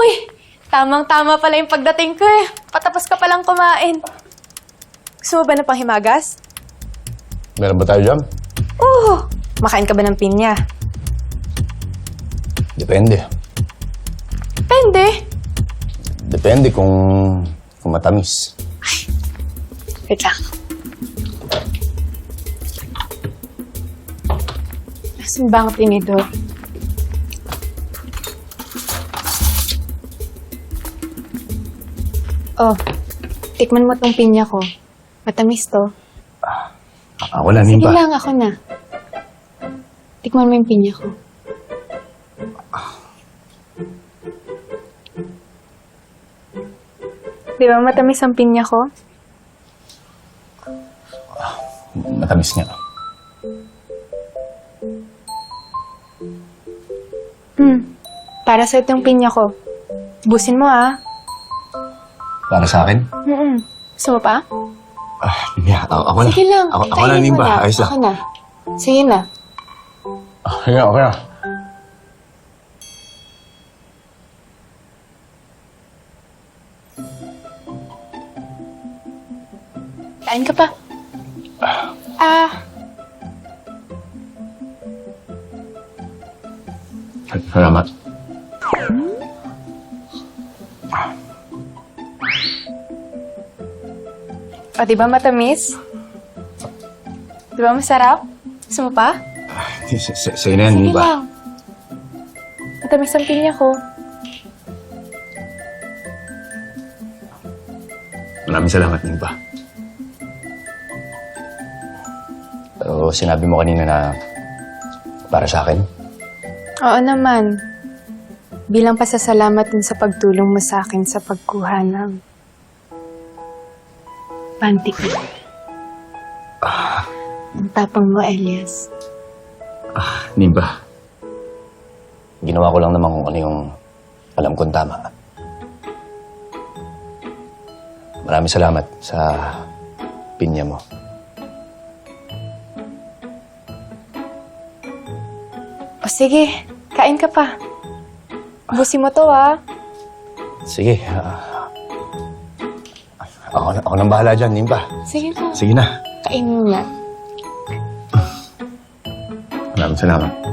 Uy, tamang-tama pala yung pagdating ko eh. Patapos ka palang kumain. Gusto mo ba na pang himagas? Meron ba tayo dyan? Oo. Makain ka ba ng pinya? Depende. Depende. Depende kung, kung matamis. Wait lang. Nasaan ba ang tinidor? Oh, tikman mo tong pinya ko. Matamis to. Ako na, Sige Nimba. lang, ako na. Tikman mo yung pinya ko. Di ba matamis ang pinya ko? Matamis nga. Hmm. Para sa itong pinya ko. Busin mo ah. Para sa akin? Mm-mm. Gusto mo pa? Ah, yeah, ako, ako na. Sige lang. Ako, ako na, Kainin mo Nimba. na. Ayos lang. Ako na. Sige na. Ah, Okay na, okay na. Kain ka pa. Ah, Salamat. O di ba matamis? Di ba masarap? Gusto mo pa? S- Sa'yo na yan, Sige Nimba. lang. Matamis ang pinya ko. Maraming salamat, Nimba. Pero sinabi mo kanina na para sa akin. Oo naman. Bilang pasasalamat din sa pagtulong mo sa akin sa pagkuha ng panty ko. Ang tapang mo, Elias. Nimba. Ginawa ko lang naman kung ano yung alam kong tama. Maraming salamat sa pinya mo. O sige, kain ka pa. Busin mo to, ah. Sige. ah, ako, na, ako nang bahala dyan, Nimba. Sige na. Sige na. Kainin mo na. Maraming salamat.